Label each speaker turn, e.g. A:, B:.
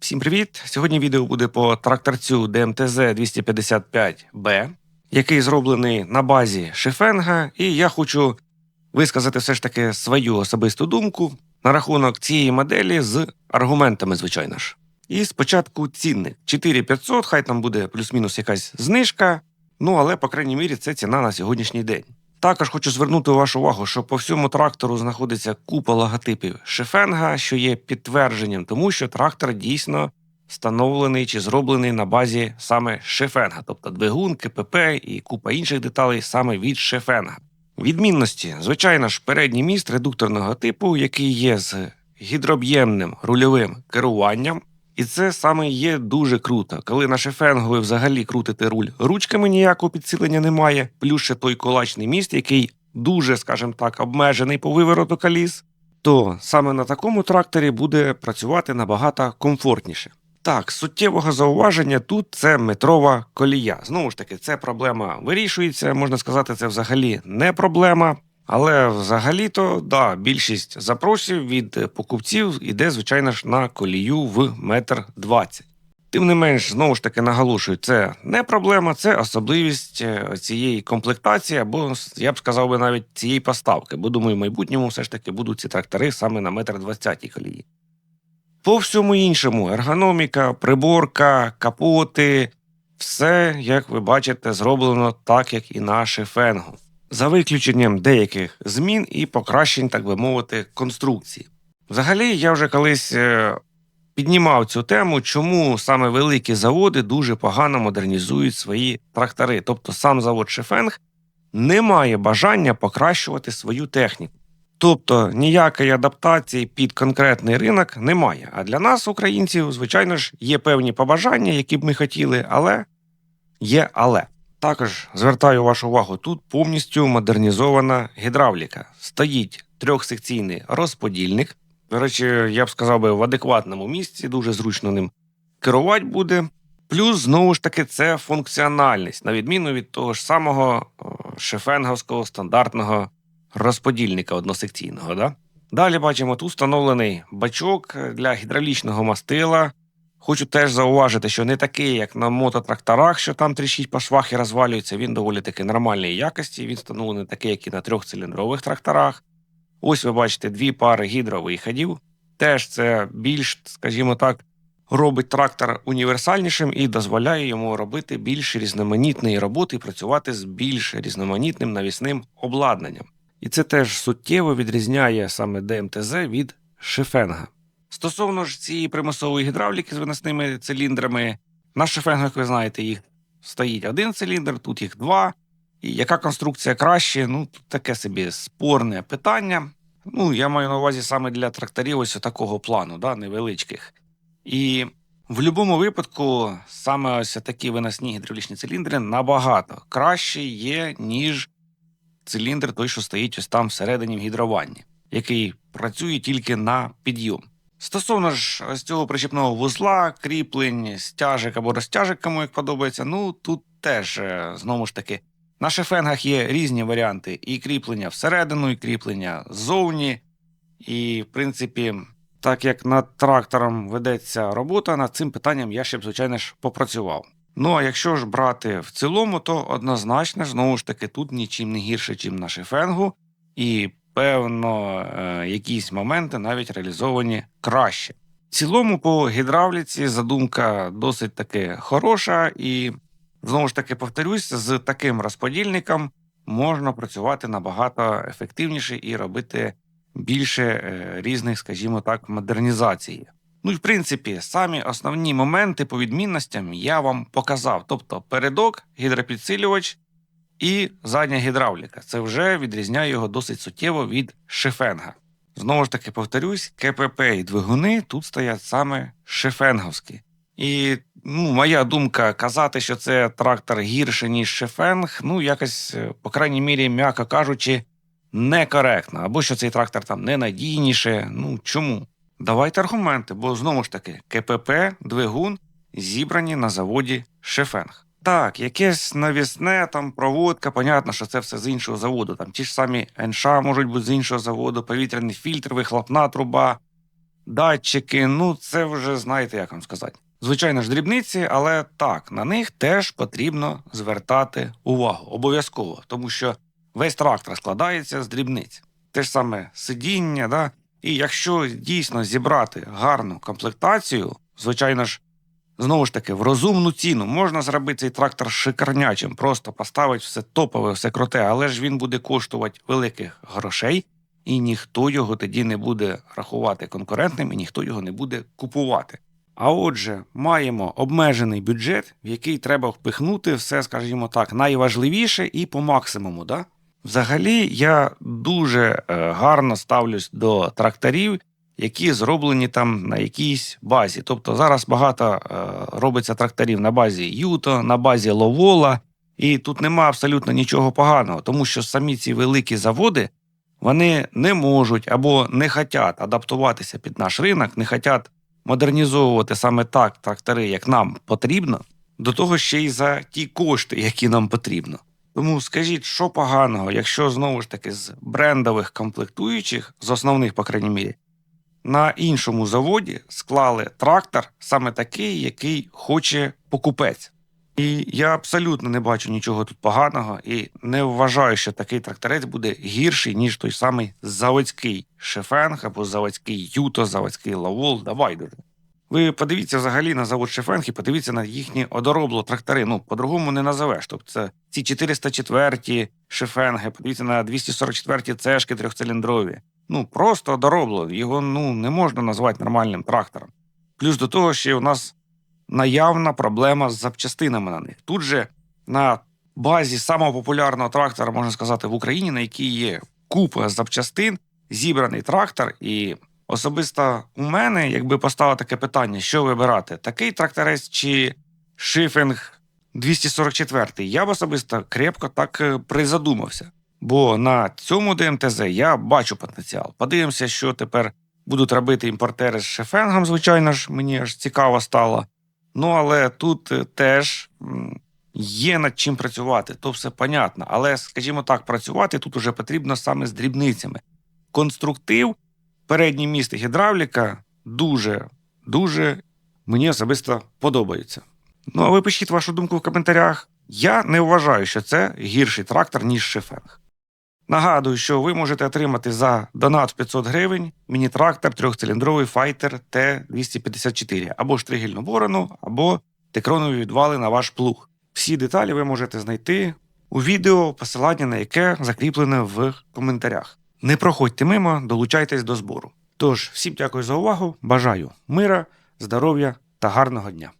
A: Всім привіт! Сьогодні відео буде по тракторцю ДМТЗ 255Б, який зроблений на базі Шифенга, і я хочу висказати все ж таки свою особисту думку на рахунок цієї моделі з аргументами, звичайно ж. І спочатку цінник 4500, хай там буде плюс-мінус якась знижка. Ну але, по крайній мірі, це ціна на сьогоднішній день. Також хочу звернути вашу увагу, що по всьому трактору знаходиться купа логотипів Шефенга, що є підтвердженням, тому що трактор дійсно встановлений чи зроблений на базі саме Шефенга, тобто двигун, КПП і купа інших деталей саме від Шефенга. Відмінності, звичайно ж, передній міст редукторного типу, який є з гідроб'ємним рульовим керуванням. І це саме є дуже круто, коли на шефенгу ви взагалі крутите руль ручками ніякого підсилення немає, плюс ще той кулачний міст, який дуже, скажімо так, обмежений по вивороту коліс, то саме на такому тракторі буде працювати набагато комфортніше. Так, суттєвого зауваження тут це метрова колія. Знову ж таки, це проблема вирішується, можна сказати, це взагалі не проблема. Але взагалі-то да, більшість запросів від покупців іде, звичайно ж, на колію в метр двадцять. Тим не менш, знову ж таки наголошую, це не проблема, це особливість е, цієї комплектації, або я б сказав би навіть цієї поставки, бо думаю, в майбутньому все ж таки будуть ці трактори саме на метр двадцятій колії. По всьому іншому, ергономіка, приборка, капоти, все, як ви бачите, зроблено так, як і на шефенгу за виключенням деяких змін і покращень, так би мовити, конструкції. Взагалі, я вже колись е, піднімав цю тему, чому саме великі заводи дуже погано модернізують свої трактори. Тобто сам завод Шефенг не має бажання покращувати свою техніку. Тобто ніякої адаптації під конкретний ринок немає. А для нас, українців, звичайно ж, є певні побажання, які б ми хотіли, але є але. Також звертаю вашу увагу, тут повністю модернізована гідравліка. Стоїть трьохсекційний розподільник. До речі, я б сказав би в адекватному місці, дуже зручно ним керувати буде. Плюс, знову ж таки, це функціональність, на відміну від того ж самого шефенговського стандартного розподільника односекційного. Да? Далі бачимо, тут встановлений бачок для гідравлічного мастила. Хочу теж зауважити, що не такий, як на мототракторах, що там тріщить по швах і розвалюється, він доволі таки нормальної якості. Він встановлений такий, як і на трьохциліндрових тракторах. Ось ви бачите дві пари гідровиходів. Теж це більш, скажімо так, робить трактор універсальнішим і дозволяє йому робити більш різноманітної роботи і працювати з більш різноманітним навісним обладнанням. І це теж суттєво відрізняє саме ДМТЗ від Шифенга. Стосовно ж цієї примусової гідравліки з виносними циліндрами, на шефенгах, ви знаєте, їх стоїть один циліндр, тут їх два. І яка конструкція краще? Ну, таке собі спорне питання. Ну, я маю на увазі саме для тракторів ось такого плану, да, невеличких. І в будь-якому випадку саме ось такі виносні гідравлічні циліндри набагато краще є, ніж циліндр той, що стоїть ось там всередині в гідрованні, який працює тільки на підйом. Стосовно ж ось цього причіпного вузла, кріплень, стяжок або розтяжок, кому як подобається, ну тут теж е, знову ж таки на шефенгах є різні варіанти і кріплення всередину, і кріплення ззовні. І, в принципі, так як над трактором ведеться робота, над цим питанням я ще б, звичайно ж, попрацював. Ну а якщо ж брати в цілому, то однозначно, знову ж таки, тут нічим не гірше, ніж на шефенгу. І певно, е, якісь моменти навіть реалізовані краще. В цілому, по гідравліці задумка досить таки хороша, і знову ж таки повторюсь, з таким розподільником можна працювати набагато ефективніше і робити більше е, різних, скажімо так, модернізацій. Ну і в принципі, самі основні моменти по відмінностям я вам показав. Тобто передок, гідропідсилювач і задня гідравліка. Це вже відрізняє його досить суттєво від шефенга. Знову ж таки, повторюсь, КПП і двигуни тут стоять саме шефенговські. І ну, моя думка казати, що це трактор гірше, ніж шефенг, ну якось, е, по крайній мірі, м'яко кажучи, некоректно. Або що цей трактор там ненадійніше. Ну чому? Давайте аргументи, бо знову ж таки, КПП, двигун зібрані на заводі Шефенг. Так, якесь навісне там проводка, понятно, що це все з іншого заводу. Там ті ж самі НШ можуть бути з іншого заводу, повітряний фільтр, вихлопна труба. датчики. Ну, це вже знаєте, як вам сказати. Звичайно ж, дрібниці, але так, на них теж потрібно звертати увагу. Обов'язково, тому що весь трактор складається з дрібниць. Те ж саме сидіння, да? і якщо дійсно зібрати гарну комплектацію, звичайно ж, знову ж таки, в розумну ціну можна зробити цей трактор шикарнячим, просто поставити все топове, все круте, але ж він буде коштувати великих грошей, і ніхто його тоді не буде рахувати конкурентним, і ніхто його не буде купувати. А отже, маємо обмежений бюджет, в який треба впихнути все, скажімо так, найважливіше і по максимуму. Да? Взагалі, я дуже е, гарно ставлюсь до тракторів, які зроблені там на якійсь базі. Тобто зараз багато е, робиться тракторів на базі Юто, на базі Ловола, і тут нема абсолютно нічого поганого, тому що самі ці великі заводи вони не можуть або не хочуть адаптуватися під наш ринок, не хочуть модернізовувати саме так трактори, як нам потрібно, до того ще й за ті кошти, які нам потрібно. Тому скажіть, що поганого, якщо знову ж таки з брендових комплектуючих, з основних, по крайній мірі, на іншому заводі склали трактор саме такий, який хоче покупець. І я абсолютно не бачу нічого тут поганого і не вважаю, що такий тракторець буде гірший, ніж той самий заводський Шефенг або заводський Юто, заводський Лавол. Давай дуже. Ви подивіться взагалі на завод Шефенг і подивіться на їхні одоробло трактори. Ну, по-другому не назовеш. Тобто це ці 404 Шефенги, подивіться на 244 цешки трьохциліндрові. Ну, просто одоробло. Його ну, не можна назвати нормальним трактором. Плюс до того, ще у нас наявна проблема з запчастинами на них. Тут же на базі самого популярного трактора, можна сказати, в Україні, на якій є купа запчастин, зібраний трактор. І особисто у мене, якби поставило таке питання, що вибирати: такий тракторець чи шифінг 244 я б особисто крепко так е, призадумався. Бо на цьому ДМТЗ я бачу потенціал. Подивимося, що тепер будуть робити імпортери з шефенгом, звичайно ж, мені аж цікаво стало. Ну, але тут е, теж є над чим працювати, то все понятно. Але, скажімо так, працювати тут уже потрібно саме з дрібницями. Конструктив, передній міст і гідравліка дуже, дуже мені особисто подобається. Ну, а ви пишіть вашу думку в коментарях. Я не вважаю, що це гірший трактор, ніж шефенг. Нагадую, що ви можете отримати за донат 500 гривень міні-трактор трьохциліндровий Fighter T254 або штригельну борону, або текронові відвали на ваш плуг. Всі деталі ви можете знайти у відео, посилання на яке закріплене в коментарях. Не проходьте мимо, долучайтесь до збору. Тож, всім дякую за увагу, бажаю мира, здоров'я та гарного дня.